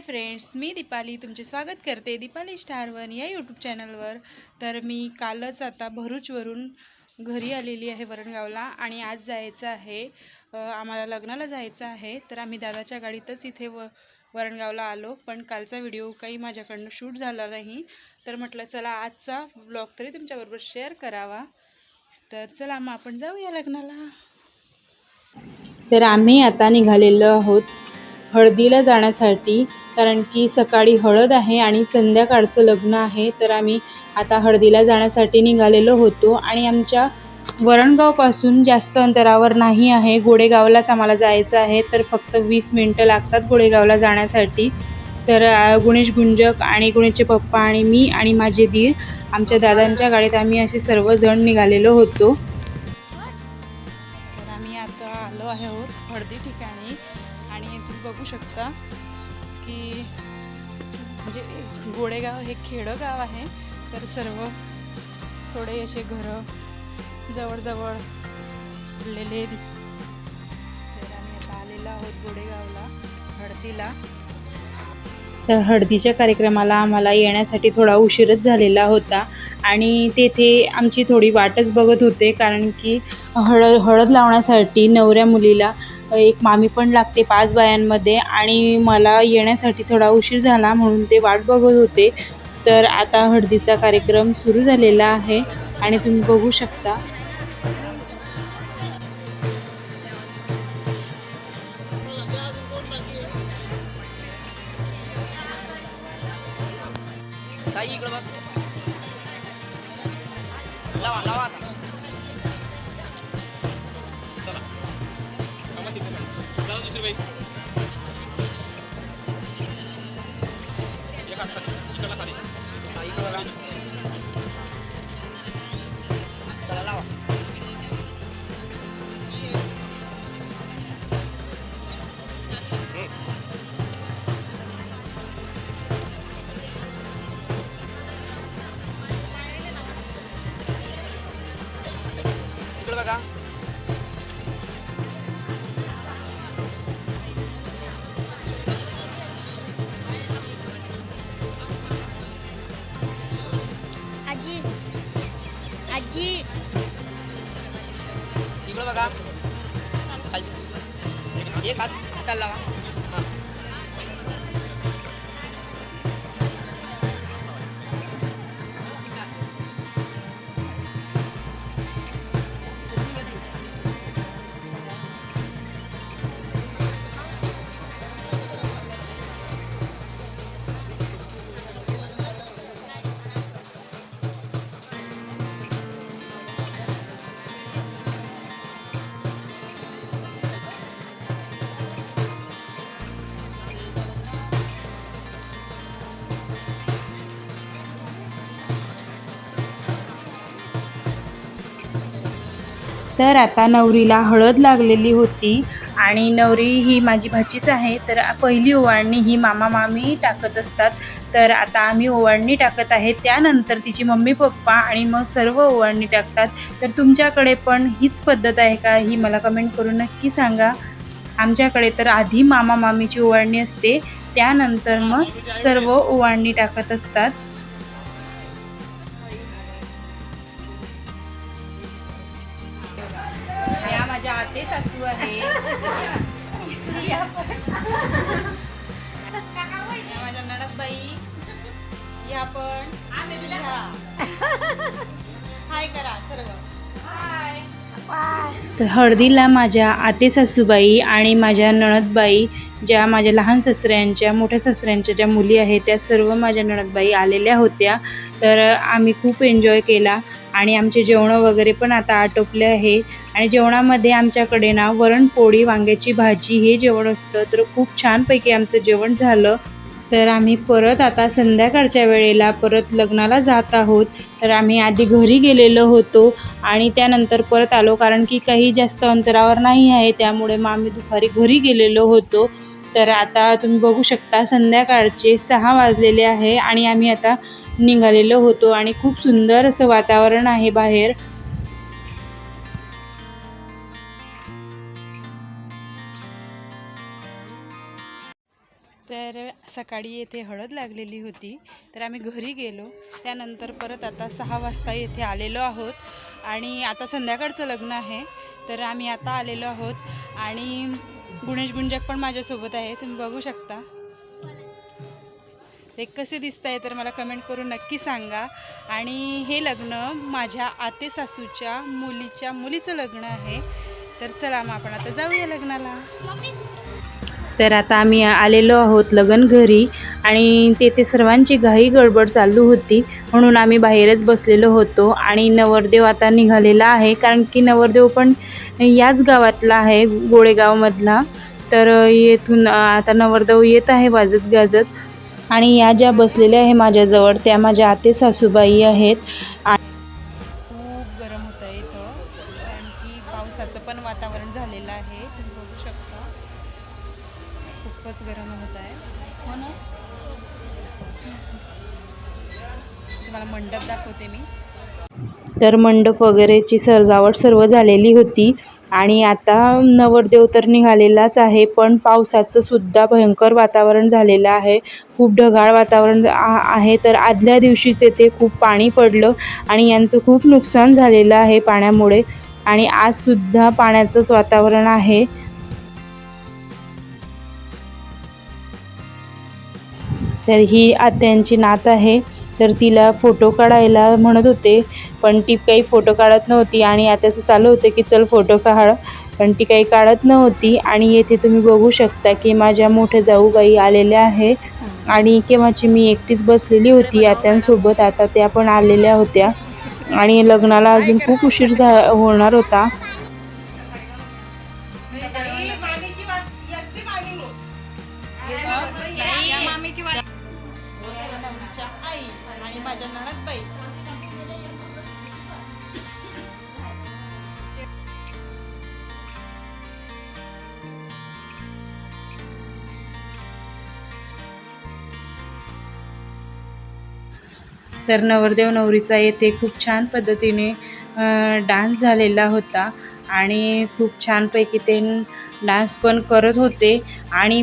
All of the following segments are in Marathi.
फ्रेंड्स मी दीपाली तुमचे स्वागत करते दीपाली स्टार वन या यूट्यूब चॅनलवर तर मी कालच आता भरूचवरून घरी आलेली आहे वरणगावला आणि आज जायचं आहे आम्हाला लग्नाला जायचं आहे. तर आम्ही दादाच्या गाडीतच इथे व वरणगावला आलो पण कालचा व्हिडिओ काही माझ्याकडनं शूट झाला नाही. तर म्हटलं चला आजचा ब्लॉग तरी तुमच्याबरोबर शेअर करावा. तर चला मग आपण जाऊया लग्नाला. तर आम्ही आता निघालेलो आहोत हळदीला जाण्यासाठी कारण की सकाळी हळद आहे आणि संध्याकाळचं लग्न आहे तर आम्ही आता हळदीला जाण्यासाठी निघालेलो होतो. आणि आमच्या वरणगावपासून जास्त अंतरावर नाही आहे गोडेगावलाच आम्हाला जायचं आहे तर फक्त वीस मिनटं लागतात गोडेगावला जाण्यासाठी. तर गुणेश गुंजक आणि गुणेशचे पप्पा आणि मी आणि माझे दीर आमच्या दादांच्या गाडीत आम्ही असे सर्वजण निघालेलो होतो. तर आम्ही आता आलो आहे आहोत हळदी ठिकाणी. आणि तुम्ही बघू शकता की म्हणजे गोडेगाव हे खेडं गाव आहे. तर सर्व थोडे असे घरं जवळजवळ पडलेले तर आम्ही आता आलेलो आहोत गोडेगावला हळदीला. तर हळदीच्या कार्यक्रमाला आम्हाला येण्यासाठी थोडा उशीरच झालेला होता आणि तेथे आमची थोडी वाटच बघत होते कारण की हळद हळद लावण्यासाठी नवऱ्या मुलीला एक मामी पण लागते पाच बायांमध्ये आणि मला येण्यासाठी थोडा उशीर झाला म्हणून ते वाट बघत होते. तर आता हळदीचा कार्यक्रम सुरू झालेला आहे आणि तुम्ही बघू शकता. ताई Motivation. बघा खाली एक हात हाताला तर आता नवरीला हळद लागलेली होती आणि नवरी ही माझी भाचीच आहे. तर पहिली ओवाळणी ही मामा मामी टाकत असतात. तर आता आम्ही ओवाळणी टाकत आहे. त्यानंतर तिची मम्मी पप्पा आणि मग सर्व ओवाळणी टाकतात. तर तुमच्याकडे पण हीच पद्धत आहे का? ही मला कमेंट करून नक्की सांगा. आमच्याकडे तर आधी मामा मामीची ओवाळणी असते. त्यानंतर मग सर्व ओवाळणी टाकत असतात. सासू आहे माझ्या नणदबाई या पण. हाय करा सर्व तर हळदीला माझ्या आते सासूबाई आणि माझ्या नणदबाई ज्या माझ्या लहान सासऱ्यांच्या मोठ्या सासऱ्यांच्या ज्या मुली आहेत त्या सर्व माझ्या नणदबाई आलेल्या होत्या. तर आम्ही खूप एन्जॉय केला आणि आमचे जेवणं वगैरे पण आता आटोपले आहे. आणि जेवणामध्ये आमच्याकडे ना वरणपोळी वांग्याची भाजी हे जेवण असतं. तर खूप छानपैकी आमचं जेवण झालं. तर आम्ही परत आता संध्याकाळच्या वेळेला परत लग्नाला जात आहोत. तर आम्ही आधी घरी गेलेलो होतो आणि त्यानंतर परत आलो कारण की काही जास्त अंतरावर नाही आहे त्यामुळे मग आम्ही दुपारी घरी गेलेलो होतो. तर आता तुम्ही बघू शकता संध्याकाळचे सहा वाजलेले आहे आणि आम्ही आता निघालेलो होतो आणि खूप सुंदर असं वातावरण आहे बाहेर. सकाळी येथे हळद लागलेली होती. तर आम्ही घरी गेलो. त्यानंतर परत आता सहा वाजता येथे आलेलो आहोत. आणि आता संध्याकाळचं लग्न आहे. तर आम्ही आता आलेलो आहोत. आणि गुणेश गुंजक पण माझ्यासोबत आहे तुम्ही बघू शकता. ते कसे दिसत आहे तर मला कमेंट करून नक्की सांगा. आणि हे लग्न माझ्या आते सासूच्या मुलीच्या मुलीचं लग्न आहे. तर चला मग आपण आता जाऊया लग्नाला. तर आता आम्ही आलेलो आहोत लगन घरी आणि तेथे सर्वांची घाई गडबड चालू होती. म्हणून आम्ही बाहेरच बसलेलो होतो आणि नवरदेव आता निघालेला आहे. कारण की नवरदेव पण याच गावातला आहे गोळेगावमधला. तर येथून आता नवरदेव येत आहे वाजत गाजत. आणि या ज्या बसलेल्या आहे माझ्याजवळ त्या माझ्या आते सासूबाई आहेत. तुम्हाला मंडप दाखवते मी. तर मंडप वगैरेची सजावट सर्व झालेली होती आणि आता नवरदेव तर निघालेलाच आहे पण पावसाचं सुद्धा भयंकर वातावरण झालेलं आहे. खूप ढगाळ वातावरण आ- आहे तर आदल्या दिवशीच येथे खूप पाणी पडलं आणि यांचं खूप नुकसान झालेलं आहे पाण्यामुळे. आणि आजसुद्धा पाण्याचंच वातावरण आहे. तर ही आत्यांची नात आहे. तर तिला फोटो काढायला म्हणत होते पण ती काही फोटो काढत नव्हती आणि आताचं चालू होतं की चल फोटो काढ पण ती काही काढत नव्हती आणि येथे तुम्ही बघू शकता की माझ्या मोठ्या जाऊबाई आलेल्या आहे आणि केव्हाची मी एकटीच बसलेली होती आत्यांसोबत आता त्या पण आलेल्या होत्या आणि लग्नाला अजून खूप उशीर झा होणार होता. आणि माझ्या नणदबाई तर नवरदेव नवरीचा येथे खूप छान पद्धतीने डान्स झालेला होता. आणि खूप छानपैकी ते डान्स पण करत होते. आणि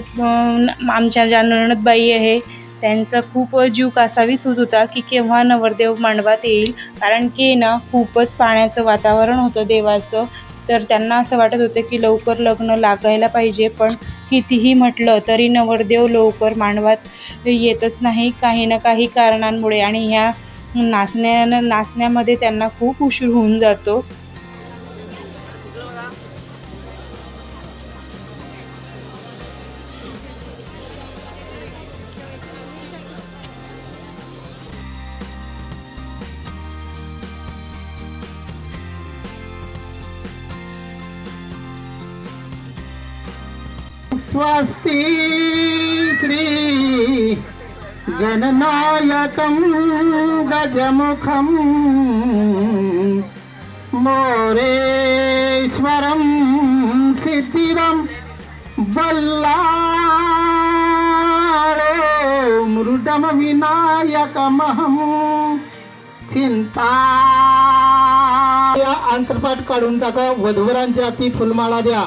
आमच्या ज्या नणदबाई आहे त्यांचा खूप जीव कासावीस होत होता की केव्हा नवरदेव मांडवात येईल. कारण की ना खूपच पाण्याचं वातावरण होतं देवाचं. तर त्यांना असं वाटत होतं की लवकर लग्न लागायला पाहिजे. पण कितीही म्हटलं तरी नवरदेव लवकर मांडवात येतच नाही. काही ना काही कारणांमुळे आणि ह्या नाचण्या नाचण्यामध्ये त्यांना खूप उशीर होऊन जातो. स्वस्ति श्री गणनायकं गजमुखं मोरेश्वरं सिद्धिरं बल्लाळो मृडमविनायकमहं चिंता या अंतरपाठ काढून टाका वधूवरांच्या ती फुलमाळा द्या.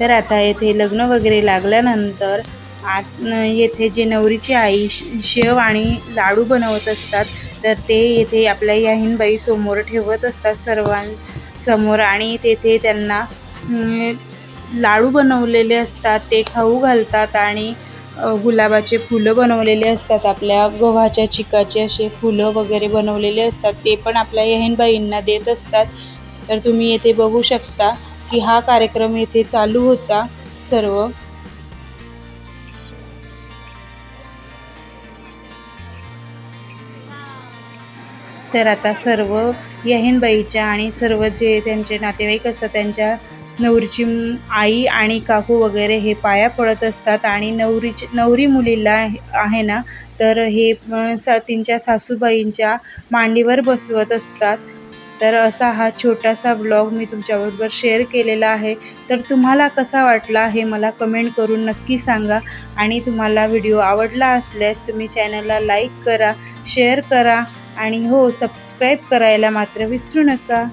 तर आता येथे लग्न वगैरे लागल्यानंतर आत येथे जे नवरीची आई शेव आणि लाडू बनवत असतात तर ते येथे आपल्या याहीनबाई समोर ठेवत असतात सर्वांसमोर आणि तेथे त्यांना लाडू बनवलेले असतात ते खाऊ घालतात आणि गुलाबाचे फुलं बनवलेले असतात आपल्या गव्हाच्या चिकाचे असे फुलं वगैरे बनवलेले असतात ते पण आपल्या यहीनबाईंना देत असतात. तर तुम्ही येथे बघू शकता की हा कार्यक्रम येथे चालू होता सर्व. तर आता सर्व यहीनबाईच्या आणि सर्व जे त्यांचे नातेवाईक असतात त्यांच्या नवरीची आई आणि काकू वगैरे हे पाया पडत असतात आणि नवरीची नवरी मुलीला आहे- ना तर हे सा त्यांच्या सासूबाईंच्या मांडीवर बसवत असतात. तर असा हा छोटासा ब्लॉग मी तुमच्याबरोबर शेअर केलेला आहे. तर तुम्हाला कसा वाटला हे मला कमेंट करून नक्की सांगा. आणि तुम्हाला व्हिडिओ आवडला असल्यास तुम्ही चॅनलला लाईक करा शेअर करा आणि हो सबस्क्राईब करायला मात्र विसरू नका.